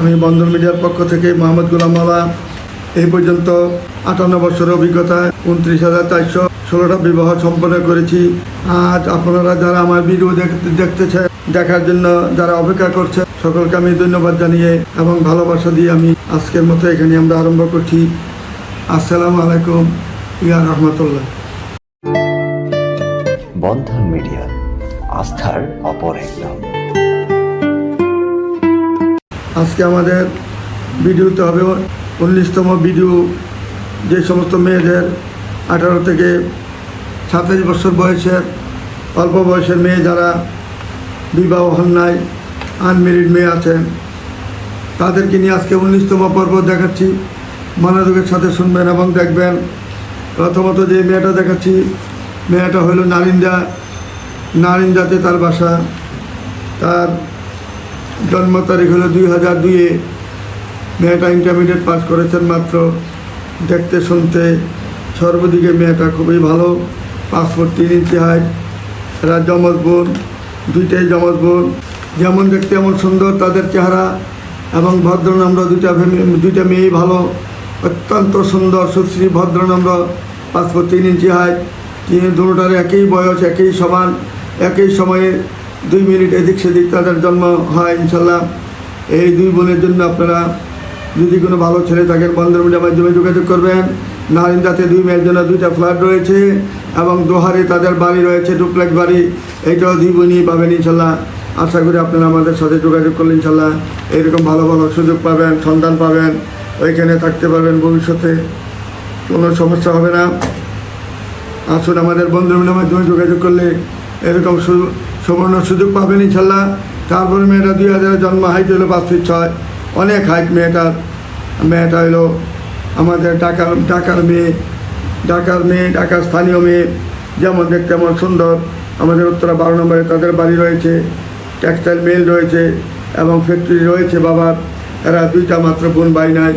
আমি বন্ধন মিডিয়ার পক্ষ থেকে মোহাম্মদ গুলাম মালা এই পর্যন্ত আটান্ন বছরের অভিজ্ঞতায় উনত্রিশ হাজার চারশো ষোলোটা বিবাহ সম্পন্ন করেছি। আজ আপনারা যারা আমার ভিডিও দেখতে দেখতেছে দেখার জন্য যারা অপেক্ষা করছে সকলকে আমি ধন্যবাদ জানিয়ে এবং ভালোবাসা দিয়ে আমি আজকের মতো এখানে আমরা আরম্ভ করছি। আসসালামু আলাইকুম, ইয়া রহমতুল্লাহ। বন্ধন মিডিয়া, আস্থার অপর এক নাম আজকে আমাদের ভিডিওতে হবে। উনিশতম ভিডিও যে সমস্ত মেয়েদের আঠারো থেকে সাতাশ বছর বয়সের, অল্প বয়সের মেয়ে যারা বিবাহ হন নাই আনমেরিড মেয়ে আছেন, তাদেরকে নিয়ে আজকে উনিশতম পর্ব দেখাচ্ছি। মনোযোগের সাথে শুনবেন এবং দেখবেন। প্রথমত যে মেয়েটা দেখাচ্ছি, মেয়েটা হলো নারিন্দা। নারিন্দাতে তার বাসা। তার জন্ম তারিখ হলো দুই হাজার দুইয়ে। মেয়েটা ইন্টারমিডিয়েট পাস করেছেন মাত্র। দেখতে শুনতে সর্বদিকে মেয়েটা খুবই ভালো। পাসপোর্ট তিন ইঞ্চি হাইট এরা জমজ বোন দুইটাই জমজ বোন যেমন দেখতে এমন সুন্দর তাদের চেহারা এবং ভদ্রনম্র দুইটা দুইটা মেয়েই ভালো। অত্যন্ত সুন্দর, সুশ্রী, ভদ্রনম্র। পাসপোর্ট তিন ইঞ্চি হাইট তিনি দুটার একই বয়স, একই সমান, একই সময়ে দুই মিনিট এদিক সেদিক তাদের জন্ম হয়, ইনশাল্লাহ। এই দুই বোনের জন্য আপনারা যদি কোনো ভালো ছেলে থাকেন, বন্ধুর মিডিয়ার মাধ্যমে যোগাযোগ করবেন। নারিন্দাতে দুই মেয়ের জন্য দুইটা ফ্ল্যাট রয়েছে এবং দোহারে তাদের বাড়ি রয়েছে, ডুপ্লেক্স বাড়ি। এইটাও দুই বোনই পাবেন, ইনশাল্লাহ। আশা করি আপনারা আমাদের সাথে যোগাযোগ করলে, ইনশাল্লাহ এইরকম ভালো ভালো সুযোগ পাবেন, সন্ধান পাবেন ওইখানে থাকতে পারবেন ভবিষ্যতে। কোনো সমস্যা হবে না। আসুন আমাদের বন্ধু মিলের মাধ্যমে যোগাযোগ করলে এরকম সুবর্ণ সুযোগ পাবেন ইনশাল্লাহ। তারপরে মেয়েটা দুই হাজারের জন্ম, হাইট হলো পাঁচ ফিট ছয়। অনেক হাইট মেয়েটার মেয়েটা হলো আমাদের ঢাকার ঢাকার মেয়ে ঢাকার মেয়ে, ঢাকার স্থানীয় মেয়ে। যেমন দেখতে এমন সুন্দর। আমাদের উত্তরা বারো নম্বরে তাদের বাড়ি রয়েছে টেক্সটাইল মিল রয়েছে এবং ফ্যাক্টরি রয়েছে বাবার। এরা দুইটা মাত্র বোন বাই নাই।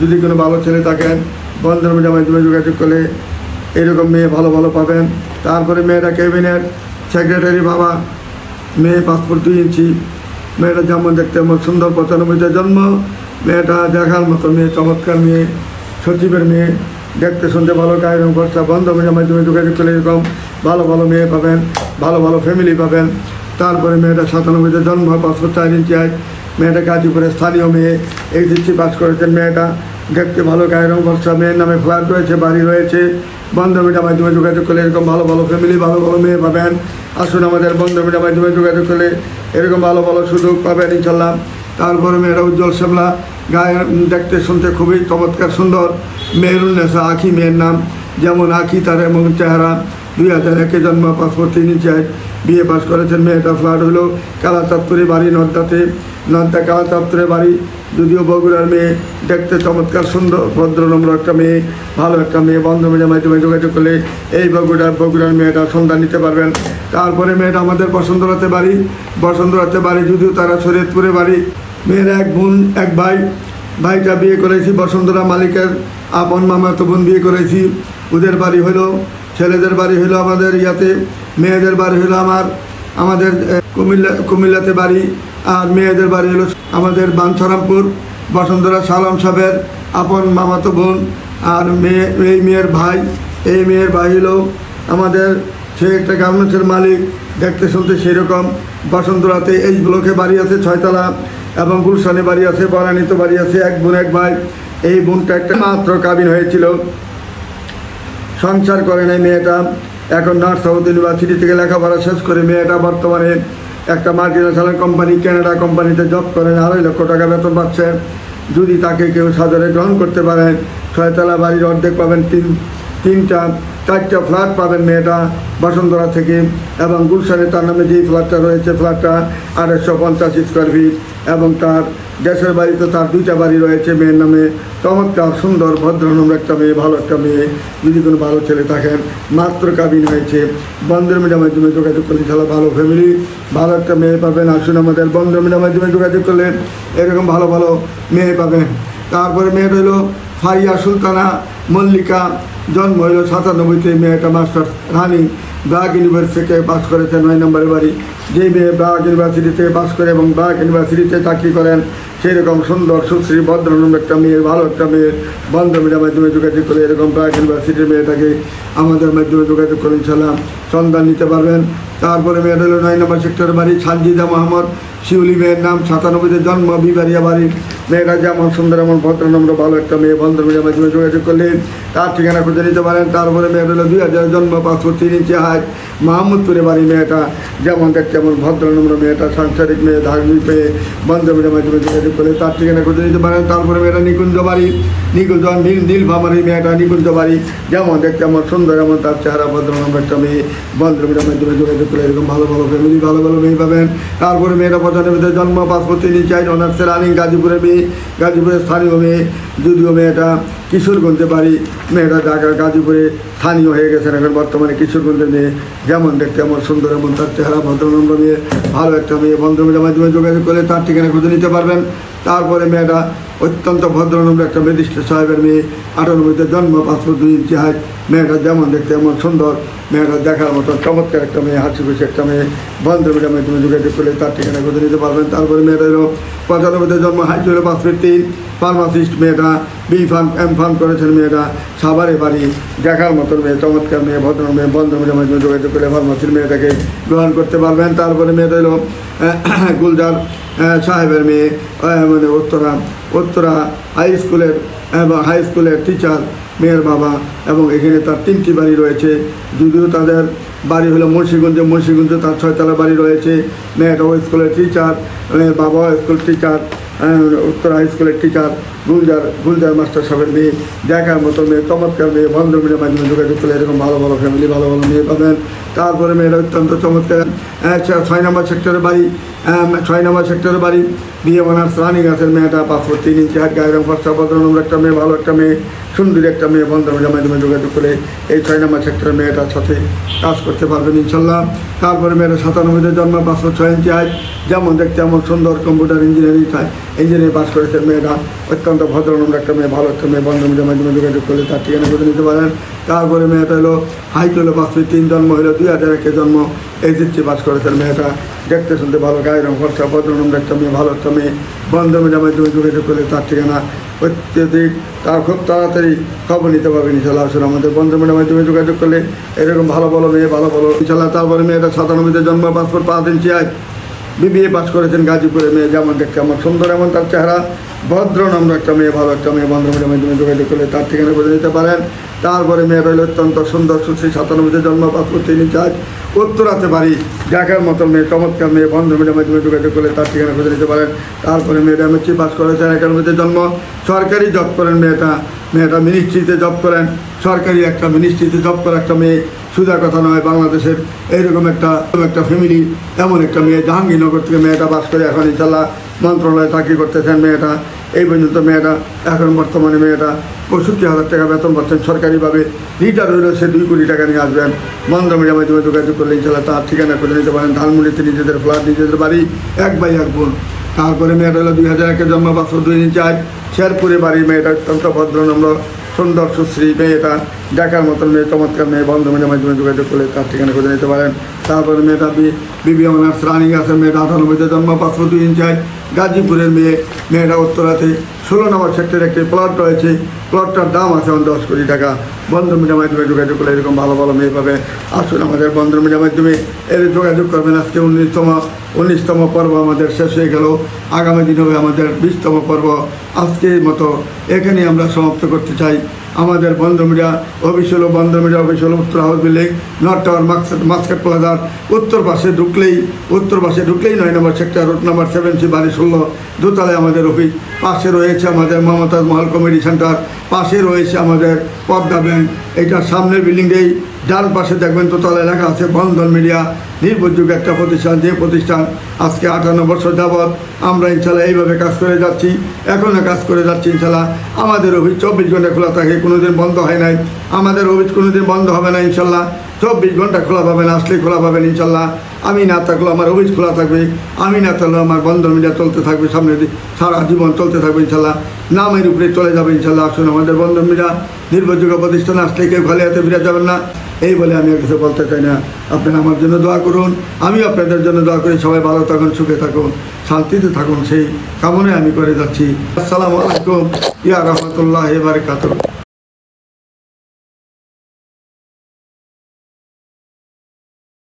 যদি কোনো ভালো ছেলে থাকেন, বন্ধের মাধ্যমে যোগাযোগ করলে এরকম মেয়ে ভালো ভালো পাবেন। তারপরে মেয়েটা ক্যাবিনেট সেক্রেটারি বাবা, মেয়ে পাসপোর্ট দুই ইঞ্চি মেয়েটা যেমন দেখতে এমন সুন্দর, পঁচানব্বইতে জন্ম, মেয়েটা দেখার মতো মেয়ে, চমৎকার মেয়ে, সচিবের মেয়ে, দেখতে শুনতে ভালো, গায়ের রং খরচা বন্ধ মেয়ের মাধ্যমে যোগাযোগ করলে এরকম, ভালো ভালো মেয়ে পাবেন, ভালো ভালো ফ্যামিলি পাবেন। তারপরে মেয়েটা সাতানব্বইতে জন্ম হয় পাসপোর্ট চার ইঞ্চি হয় মেয়েটা গাজীপুরের স্থানীয় মেয়ে এইচএসসি পাস করেছেন মেয়েটা। দেখতে ভালো, গায়ের রং খরচা মেয়ের নামে ফ্ল্যাট রয়েছে, বাড়ি রয়েছে। বন্ধমিটার মাধ্যমে যোগাযোগ করলে এরকম ভালো ভালো ফ্যামিলি ভালো ভালো মেয়ে পাবেন। আসুন আমাদের বন্ধমিটার মাধ্যমে যোগাযোগ করলে এরকম ভালো ভালো সুযোগ পাবেন ইনশাল্লাহ তারপরে মেয়েরা উজ্জ্বল শ্যামলা, গায়ের দেখতে শুনতে খুবই চমৎকার সুন্দর। মেহরুল নেশা আখি মেয়ের নাম। যেমন আখি তার এমন চেহারা। দুই হাজার একে জন্ম পাসপোর্ট তিনি চার বিয়ে পাস করেছেন, মেয়েটা ফ্ল্যাট হলো কালা চাঁদপুরে বাড়ি নদ্দাতে নদ্দা কালা চাঁদপুরে বাড়ি, যদিও বগুড়ার মেয়ে দেখতে চমৎকার, সুন্দর ভদ্রনম্র একটা মেয়ে, ভালো একটা মেয়ে। বন্ধ মেয়ের মাধ্যমে যোগাযোগ করলে এই বগুড়ার বগুড়ার মেয়েটা সন্ধান নিতে পারবেন। তারপরে মেয়েটা আমাদের বসন্তরাতে বাড়ি। বসন্তরাতে বাড়ি, যদিও তারা শরীয়তপুরে বাড়ি। মেয়েরা এক বোন, এক ভাই। ভাইটা বিয়ে করেছি বসন্তরা মালিকের আপন মামাতো বোন বিয়ে করেছি ওদের বাড়ি হলো ছেলেদের বাড়ি হলো আমাদের ইয়াতে, মেয়েদের বাড়ি হলো আমার, আমাদের কুমিল্লা, কুমিল্লাতে বাড়ি, আর মেয়েদের বাড়ি হলো আমাদের বাঞ্ছারামপুর, বসন্তরা সালাম সাহেবের আপন মামাতো বোন, আর মেয়ে, এই মেয়ের ভাই, এই মেয়ের ভাই হলো আমাদের, সে একটা গার্মেন্টসের মালিক, দেখতে শুনতে সেরকম বসন্তরাতে এই ব্লকে বাড়ি আছে ছয়তলা এবং গুলশানে বাড়ি আছে বরানিত বাড়ি আছে, এক বোন, এক ভাই। এই বোনটা একটা মাত্র কাবিন হয়েছিল। সংসার করে নাই মেয়েটা। এখন নর্থ সাউথ ইউনিভার্সিটি থেকে লেখাপড়া শেষ করে মেয়েটা বর্তমানে একটা মাল্টিনেশনাল কোম্পানি কানাডা কোম্পানিতে জব করেন আড়াই লক্ষ টাকা বেতন পাচ্ছে। যদি তাকে কেউ সাদরে গ্রহণ করতে পারেন ছয়তলা বাড়ির অর্ধেক পাবেন তিন তিনটা। চারটা ফ্ল্যাট পাবেন মেয়েটা বসন্তরা থেকে এবং গুলশানে তার নামে যেই ফ্ল্যাটটা রয়েছে ফ্ল্যাটটা আড়াইশো পঞ্চাশ স্কোয়ার ফিট এবং তার দেশের বাড়িতে তার দুইটা বাড়ি রয়েছে মেয়ের নামে। চমৎকার, সুন্দর ভদ্র ভদ্রনম্র একটা মেয়ে, ভালো একটা মেয়ে। যদি কোনো ভালো ছেলে থাকেন মাত্র কাবিন হয়েছে। বন্ধের মিডিয়ার মাধ্যমে যোগাযোগ করলে তাহলে ভালো ফ্যামিলি ভালো একটা মেয়ে পাবেন। আসুন আমাদের বন্ধের মিডিয়ার মাধ্যমে যোগাযোগ করলে এরকম ভালো ভালো মেয়ে পাবেন। তারপরে মেয়ে হলো ফারিয়া সুলতানা। মল্লিকা, জন্ম হইল সাতানব্বইতে, মেয়েটা মাস্টার রানিং ব্রাক ইউনিভার্সিটি থেকে পাস করেছে নয় নম্বরের বাড়ি। যে মেয়ে ব্রাক ইউনিভার্সিটি থেকে পাস করে এবং ব্রাক ইউনিভার্সিটিতে চাকরি করেন সেই রকম সুন্দর, সুশ্রী ভদ্রনম একটা মেয়ে, ভালো একটা মেয়ে বন্ধ মিডিয়ার মাধ্যমে যোগাযোগ করে এরকম ব্রাক ইউনিভার্সিটির মেয়েটাকে আমাদের মাধ্যমে যোগাযোগ করে ইনশাল্লাহ সন্ধান নিতে পারবেন। তারপরে মেয়েটা হলো নয় নম্বর সেক্টর বাড়ি, সানজিদা মোহাম্মদ। শিউলি মেয়ের নাম সাতানব্বইতে জন্ম, বিবারিয়া বাড়ি। মেয়েটা যেমন সুন্দর, এমন ভদ্রনম্র ভালো একটা মেয়ে বন্ধ মিডিয়ার মাধ্যমে যোগাযোগ করলেন। তার ঠিকানা খুঁজে নিতে পারেন। তারপরে মেয়েটা হলো দুই হাজার জন্ম পাসপোর্ট তিন ইঞ্চি হাইট, মাহমুদপুরে বাড়ি মেয়েটা। যেমন দেখতে এমন ভদ্রনম্র মেয়েটা, সাংসারিক মেয়ে, ধার্মিক মেয়ে মিডিয়ার মাধ্যমে যোগাযোগ করলে তার ঠিকানা খুঁজে নিতে পারেন। তারপরে মেয়েটা নিকুঞ্জ বাড়ি, নিকুঞ্জ নীল নীল ভামারি মেয়েটা নিকুঞ্জ বাড়ি। যেমন দেখতে এমন সুন্দর, এমন তার চেহারা ভদ্রনম্র একটা মেয়ে। বন্ধ মিডিয়ার মাধ্যমে যোগাযোগ করে এরকম ভালো ভালো ফ্যামিলি ভালো ভালো মেয়ে পাবেন। তারপরে মেয়েটা পঁচানব্বইতে জন্ম পাসপোর্ট তিনি চাই অনার্সে রানিং গাজীপুরে মেয়ে, গাজীপুরের স্থানীয় মেয়ে, যদিও মেয়েটা কিশোরগঞ্জে বাড়ি মেয়েটা ঢাকার গাজীপুরে স্থানীয় হয়ে গেছেন এখন বর্তমানে কিশোরগঞ্জে মেয়ে। যেমন দেখতে এমন সুন্দর এমন তার চেহারা ভদ্রনম্র মেয়ে, ভালো একটা মেয়ে, বন্ধু মাধ্যমে যোগাযোগ করে তার ঠিকানা খুঁজে নিতে পারবেন। তারপরে মেয়েটা অত্যন্ত ভদ্রনম্র একটা মেদিষ্ট সাহেবের মেয়ে আটানব্বইতে জন্ম পাসপোর্ট দুই ইঞ্চি হাইট মেয়েটা যেমন দেখতে এমন সুন্দর। মেয়েটা দেখার মতো চমৎকার একটা মেয়ে হাসি খুশি একটা মেয়ে। বন্ধুমিটার মাধ্যমে যোগাযোগ করলে তার ঠিকানা খুঁজে নিতে পারবেন। তারপরে মেয়েটা হলো পঁচানব্বইতে জন্ম হাই স্কুলে পাসপোর্ট তিন। ফার্মাসিস্ট মেয়েটা বি ফার্ম এম ফার্ম করেছেন মেয়েটা। সাবারে বাড়ি। দেখার মতন মেয়ে চমৎকার মেয়ে ভদ্র মেয়ে। বন্ধ মেয়ের মাধ্যমে যোগাযোগ করে ফার্মাসির মেয়েটাকে গ্রহণ করতে পারবেন। তারপরে মেয়েটা হলো আহ, গুলজার সাহেবের মেয়ে মানে উত্তরা উত্তরা হাই স্কুলের বা হাই স্কুলের টিচার মেয়ের বাবা, এবং এখানে তার তিনটি বাড়ি রয়েছে। যদিও তাদের বাড়ি হলো মুন্সীগঞ্জে মুন্সীগঞ্জে তার ছয়তলা বাড়ি রয়েছে। মেয়েটা ওই স্কুলের টিচার মেয়ের বাবা স্কুল টিচার উত্তর হাই স্কুলের টিচার গুলজার গুলজার মাস্টার সাহেবের মেয়ে, দেখার মতো মেয়ে, চমৎকার মেয়ে বন্ধ মিডিয়ার মাধ্যমে যোগাযোগ করলে এরকম ভালো ভালো ফ্যামিলি ভালো ভালো মেয়ে পাবেন। তারপরে মেয়েরা অত্যন্ত চমৎকার। ছয় নম্বর সেক্টরের বাড়ি। ছয় নম্বর সেক্টরের বাড়ি। বিয়ে অনার্স রানিং গাছের মেয়েটা পাসপোর্ট তিন ইঞ্চি, হাত গায়ের রং ফর্সা ভদ্রনম্র একটা মেয়ে, ভালো একটা মেয়ে, সুন্দরী একটা মেয়ে বন্ধ মিডিয়ার মাধ্যমে যোগাযোগ করে এই ছয় নম্বর সেক্টরের মেয়েটার সাথে কাজ করতে পারবেন ইনশাল্লাহ। তারপরে মেয়েরা সাতানব্বইতে জন্ম পাসপোর্ট ছয় ইঞ্চি হাইট যেমন দেখতে এমন সুন্দর কম্পিউটার ইঞ্জিনিয়ারিং ইঞ্জিনিয়ারিং পাস করেছে, মেয়েটা অত্যন্ত ভদ্রনম্র একটা মেয়ে, ভালো একটা মেয়ে, বন্ধ মিডিয়ার মাধ্যমে যোগাযোগ করলে তার ঠিকানা করে নিতে পারেন। তারপরে মেয়েটা হলো হাই হলো পাসপোর্ট তিন জন্ম হলো, দুই হাজার একে জন্ম এইচএসসি পাস করেছেন মেয়েটা। দেখতে শুনতে ভালো গায়ের রং খরচা ভদ্রনম্র একটা মেয়ে, ভালো একটা মেয়ে। বন্ধ মিডিয়ার মাধ্যমে যোগাযোগ করলে তার ঠিকানা অত্যধিক, তার খুব তাড়াতাড়ি খবর নিতে পারবেন ইনশাল্লাহ আসলে আমাদের বন্ধ মিডিয়ার মাধ্যমে যোগাযোগ করলে এরকম ভালো ভালো মেয়ে, ভালো ভালো ইনশাল্লাহ তারপরে মেয়েটা সাতানব্বইতে জন্ম, পাসপোর্ট পাঁচ ইঞ্চি আয়। বিবিএ পাস করেছেন গাজীপুরের মেয়ে যেমন দেখতে আমার সুন্দর, এমন তার চেহারা। ভদ্র, নম্র একটা মেয়ে, ভালো একটা মেয়ে বন্ধুদের মাধ্যমে যোগাযোগ করলে তার ঠিকানা করে নিতে পারেন। তারপরে মেয়ে রইল অত্যন্ত সুন্দর, সুশ্রী, সাতানব্বইতে জন্ম পাঁচ তিনি চাই উত্তরাতে পারি দেখার মতো মেয়ে, চমৎকার মেয়ে, বন্ধ মিডিয়ার মাধ্যমে যোগাযোগ করলে তার ঠিকানা খুঁজে নিতে পারেন। তারপরে মেয়েটা এমএসসি পাস করেছেন একাডেমিতে জন্ম। সরকারি জব করেন মেয়েটা। মেয়েটা মিনিস্ট্রিতে জব করেন। সরকারি একটা মিনিস্ট্রিতে জব করা একটা মেয়ে সুজা কথা নয়। বাংলাদেশের এইরকম একটা একটা ফ্যামিলি এমন একটা মেয়ে। জাহাঙ্গীরনগর থেকে মেয়েটা বাস করে এখন ইনশাল্লাহ মন্ত্রণালয়ে চাকরি করতেছেন মেয়েটা, এই পর্যন্ত মেয়েটা, এখন বর্তমানে মেয়েটা পঁয়ষট্টি হাজার টাকা বেতন পাচ্ছেন সরকারিভাবে। রিটার হলে সে দুই কোটি টাকা নিয়ে আসবেন। বন্ধ মিডিয়ার মাধ্যমে যোগাযোগ করলে ইনশাল্লাহ তার ঠিকানা করে নিতে পারেন। ধানমুড়িতে নিজেদের ফ্ল্যাট নিজেদের বাড়ি, এক বাই এক বোন। তারপরে মেয়েটা হলো দুই হাজার একে জন্ম পাঁচশো দুই ইঞ্চি আয়। শেরপুরে বাড়ি মেয়েটা অত্যন্ত ভদ্র নম্র, সুন্দর সুশ্রী মেয়েটা। দেখার মতন মেয়ে, চমৎকার মেয়ে, বন্ধ মিডিয়ার মাধ্যমে যোগাযোগ করলে তার ঠিকানা করে নিতে পারেন। তারপরে মেয়েটা বিবি অনার্স রানিং আছে, মেয়েটা আটানব্বইতে জন্ম পাঁচশো দুই ইঞ্চি গাজীপুরের মেয়ে। মেয়েটা উত্তরাতে ষোলো নম্বর সেক্টরে একটি প্লট রয়েছে। প্লটটার দাম আছে দশ কোটি টাকা। বন্ধ মিডিয়ার মাধ্যমে যোগাযোগ করলে এরকম ভালো ভালো মেয়ে পাবে। আসুন আমাদের বন্ধ মিডিয়ার মাধ্যমে এর যোগাযোগ করবেন। আজকে উনিশতম উনিশতম পর্ব আমাদের শেষ হয়ে গেল। আগামী দিন হবে আমাদের বিশতম পর্ব। আজকের মতো এখানেই আমরা সমাপ্ত করতে চাই। আমাদের বন্ধ মিডিয়া অফিস হলো বন্ধ মিডিয়া অফিস হলো উত্তর house building north tower market প্লাজার, উত্তর পাশে ঢুকলেই, উত্তর পাশে ঢুকলেই নয়, নম্বর sector road number seven C বাড়ি ষোলো, দোতলায় আমাদের অফিস পাশে রয়েছে আমাদের মমতাজ মহল কমেডি সেন্টার পাশে রয়েছে আমাদের পদ্মা ব্যাংক, এইটার সামনের বিল্ডিংয়েই ডান পাশে দেখবেন দোতলায় লেখা আছে, বন্ধন মিডিয়া, নির্ভরযোগ্য একটা প্রতিষ্ঠান, যে প্রতিষ্ঠান আজকে আটান্ন বছর যাবৎ আমরা ইনশাল্লাহ এইভাবে কাজ করে যাচ্ছি, এখনও কাজ করে যাচ্ছি ইনশাল্লাহ। আমাদের অফিস চব্বিশ ঘণ্টা খোলা থাকে, কোনোদিন বন্ধ হয় নাই। আমাদের অফিস কোনোদিন বন্ধ হবে না ইনশাল্লাহ। চব্বিশ ঘণ্টা খোলা পাবেন, আসলে খোলা পাবেন ইনশাল্লাহ। আমি না থাকলেও আমার অফিস খোলা থাকবে, আমি না থাকলেও আমার বন্ধন মিডিয়া চলতে থাকবে, সামনে সারা জীবন চলতে থাকবে ইনশাল্লাহ। নামের উপরে চলে যাবে ইনশাল্লাহ, আসুন আমাদের বন্ধন মিডিয়া, নির্ভরযোগ্য প্রতিষ্ঠান, আসলে কেউ খালি হাতে ফিরে যাবেন না। এই বলে আমি আর কিছু বলতে চাই না। আপনারা আমার জন্য দোয়া করুন। আমি আপনাদের জন্য দোয়া করি। সবাই ভালো থাকুন, সুখে থাকুন, শান্তিতে থাকুন। সেই কামনে আমি করে যাচ্ছি। আসসালামু আলাইকুম। ইয়া রহমতুল্লাহ বারকাতুহ।